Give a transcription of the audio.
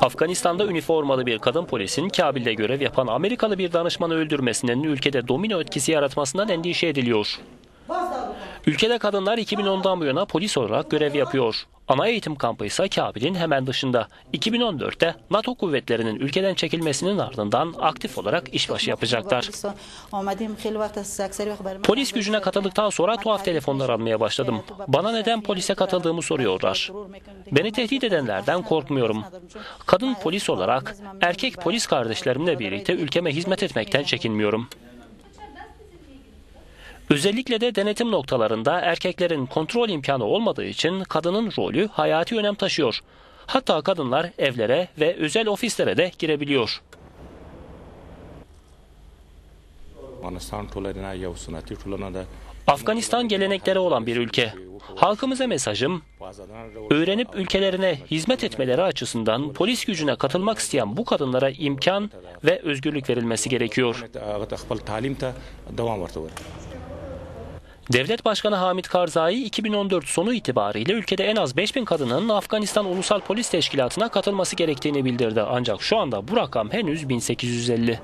Afganistan'da üniformalı bir kadın polisin Kabil'de görev yapan Amerikalı bir danışmanı öldürmesinin ülkede domino etkisi yaratmasından endişe ediliyor. Ülkede kadınlar 2010'dan bu yana polis olarak görev yapıyor. Ana eğitim kampı ise Kabil'in hemen dışında. 2014'te NATO kuvvetlerinin ülkeden çekilmesinin ardından aktif olarak işbaşı yapacaklar. Polis gücüne katıldıktan sonra tuhaf telefonlar almaya başladım. Bana neden polise katıldığımı soruyorlar. Beni tehdit edenlerden korkmuyorum. Kadın polis olarak erkek polis kardeşlerimle birlikte ülkeme hizmet etmekten çekinmiyorum. Özellikle de denetim noktalarında erkeklerin kontrol imkanı olmadığı için kadının rolü hayati önem taşıyor. Hatta kadınlar evlere ve özel ofislere de girebiliyor. Afganistan geleneklere olan bir ülke. Halkımıza mesajım, öğrenip ülkelerine hizmet etmeleri açısından polis gücüne katılmak isteyen bu kadınlara imkan ve özgürlük verilmesi gerekiyor. Devlet Başkanı Hamit Karzai 2014 sonu itibariyle ülkede en az 5000 kadının Afganistan Ulusal Polis Teşkilatı'na katılması gerektiğini bildirdi. Ancak şu anda bu rakam henüz 1850.